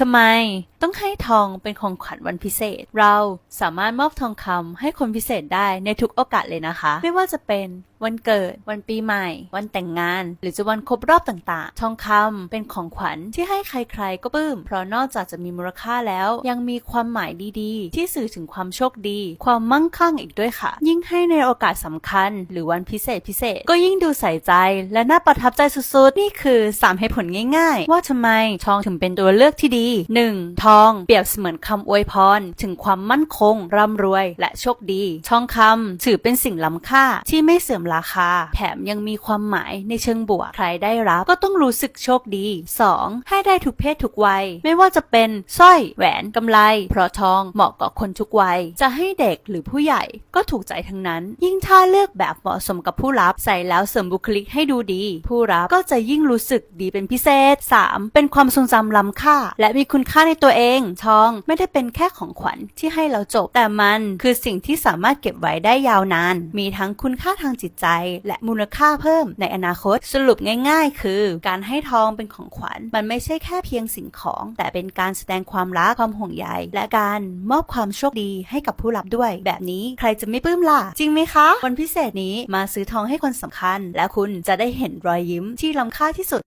ทำไม ต้องให้ทองเป็นของขวัญวันพิเศษ เราสามารถมอบทองคำให้คนพิเศษได้ในทุกโอกาสเลยนะคะ ไม่ว่าจะเป็นวันเกิด วันปีใหม่ วันแต่งงาน หรือจะวันครบรอบต่างๆ ทองคำเป็นของขวัญที่ให้ใครๆก็ปลื้ม เพราะนอกจากจะมีมูลค่าแล้ว ยังมีความหมายดีๆ ที่สื่อถึงความโชคดี ความมั่งคั่งอีกด้วยค่ะ ยิ่งให้ในโอกาสสำคัญ หรือวันพิเศษพิเศษ ก็ยิ่งดูใส่ใจ และน่าประทับใจสุดๆ นี่คือ3เหตุผลง่าย ๆ ว่าทำไมทองถึงเป็นตัวเลือกที่ดี 1. ทองเปรียบเสมือนคำอวยพร ถึงความมั่นคง ร่ำรวย และโชคดี ทองคำถือเป็นสิ่งล้ำค่าที่ไม่เสื่อมราคา แถมยังมีความหมายในเชิงบวก ใครได้รับก็ต้องรู้สึกโชคดี 2. ให้ได้ทุกเพศทุกวัย ไม่ว่าจะเป็นสร้อยแหวนกำไล เพราะทองเหมาะกับคนทุกวัย จะให้เด็กหรือผู้ใหญ่ก็ถูกใจทั้งนั้น ยิ่งถ้าเลือกแบบเหมาะสมกับผู้รับใส่แล้วเสริมบุคลิกให้ดูดี ผู้รับก็จะยิ่งรู้สึกดีเป็นพิเศษ 3. เป็นความทรงจำล้ำค่า และมีคุณค่าในตัวเองทอง ไม่ได้เป็นแค่ของขวัญที่ให้เราจบ แต่มันคือสิ่งที่สามารถเก็บไว้ได้ยาวนาน มีทั้งคุณค่าทางจิตใจ และมูลค่าเพิ่มในอนาคต สรุปง่ายๆ คือ การให้ทองเป็นของขวัญ มันไม่ใช่แค่เพียงสิ่งของ แต่เป็นการแสดงความรัก ความห่วงใย และการมอบความโชคดีให้กับผู้รับด้วย แบบนี้ใครจะไม่ปลื้มล่ะ จริงไหมคะ วันพิเศษนี้มาซื้อทองให้คนสำคัญ และคุณจะได้เห็นรอยยิ้มที่ล้ำค่าที่สุด